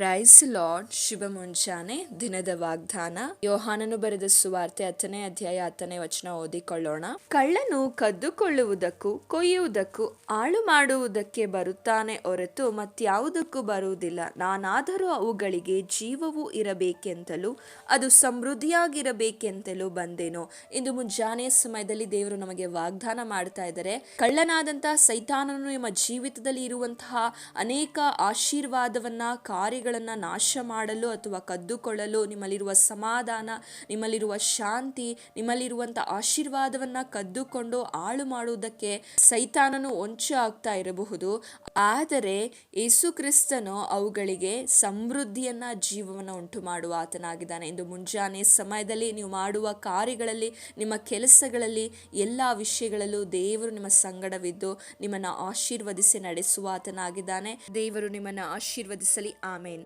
Price lord ಶುಭ ಮುಂಜಾನೆ ದಿನದ ವಾಗ್ದಾನ. ಯೋಹಾನನು ಬರೆದ ಸುವಾರ್ತೆ ಹತ್ತನೇ ಅಧ್ಯಾಯ ಹತ್ತನೇ ವಚನ ಓದಿಕೊಳ್ಳೋಣ. ಕಳ್ಳನು ಕದ್ದುಕೊಳ್ಳುವುದಕ್ಕೂ ಕೊಯ್ಯುವುದಕ್ಕೂ ಹಾಳು ಮಾಡುವುದಕ್ಕೆ ಬರುತ್ತಾನೆ ಹೊರತು ಮತ್ಯಾವುದಕ್ಕೂ ಬರುವುದಿಲ್ಲ. ನಾನಾದರೂ ಅವುಗಳಿಗೆ ಜೀವವು ಇರಬೇಕೆಂತಲೂ, ಅದು ಸಮೃದ್ಧಿಯಾಗಿರಬೇಕೆಂತಲೂ ಬಂದೇನು. ಇಂದು ಮುಂಜಾನೆಯ ಸಮಯದಲ್ಲಿ ದೇವರು ನಮಗೆ ವಾಗ್ದಾನ ಮಾಡ್ತಾ ಇದ್ದಾರೆ. ಕಳ್ಳನಾದಂತಹ ಸೈತಾನನು ನಿಮ್ಮ ಜೀವಿತದಲ್ಲಿ ಇರುವಂತಹ ಅನೇಕ ಆಶೀರ್ವಾದವನ್ನ ಕಾರ್ಯಗಳನ್ನ ನಾಶ ಮಾಡಲು ಅಥವಾ ಕದ್ದುಕೊಳ್ಳಲು ನಿಮ್ಮಲ್ಲಿರುವ ಸಮಾಧಾನ, ನಿಮ್ಮಲ್ಲಿರುವ ಶಾಂತಿ ನಿಮ್ಮಲ್ಲಿರುವಂಥ ಆಶೀರ್ವಾದವನ್ನ ಕದ್ದುಕೊಂಡು ಹಾಳು ಮಾಡುವುದಕ್ಕೆ ಸೈತಾನನು ಹೊಂಚು ಆಗ್ತಾ ಇರಬಹುದು. ಆದರೆ ಯೇಸು ಕ್ರಿಸ್ತನು ಅವುಗಳಿಗೆ ಸಮೃದ್ಧಿಯನ್ನ, ಜೀವವನ್ನು ಉಂಟು ಮಾಡುವ ಆತನಾಗಿದ್ದಾನೆ. ಇಂದು ಮುಂಜಾನೆ ಸಮಯದಲ್ಲಿ ನೀವು ಮಾಡುವ ಕಾರ್ಯಗಳಲ್ಲಿ, ನಿಮ್ಮ ಕೆಲಸಗಳಲ್ಲಿ, ಎಲ್ಲ ವಿಷಯಗಳಲ್ಲೂ ದೇವರು ನಿಮ್ಮ ಸಂಗಡವಿದ್ದು ನಿಮ್ಮನ್ನು ಆಶೀರ್ವದಿಸಿ ನಡೆಸುವ ಆತನಾಗಿದ್ದಾನೆ. ದೇವರು ನಿಮ್ಮನ್ನು ಆಶೀರ್ವದಿಸಲಿ. ಆಮೇನ್.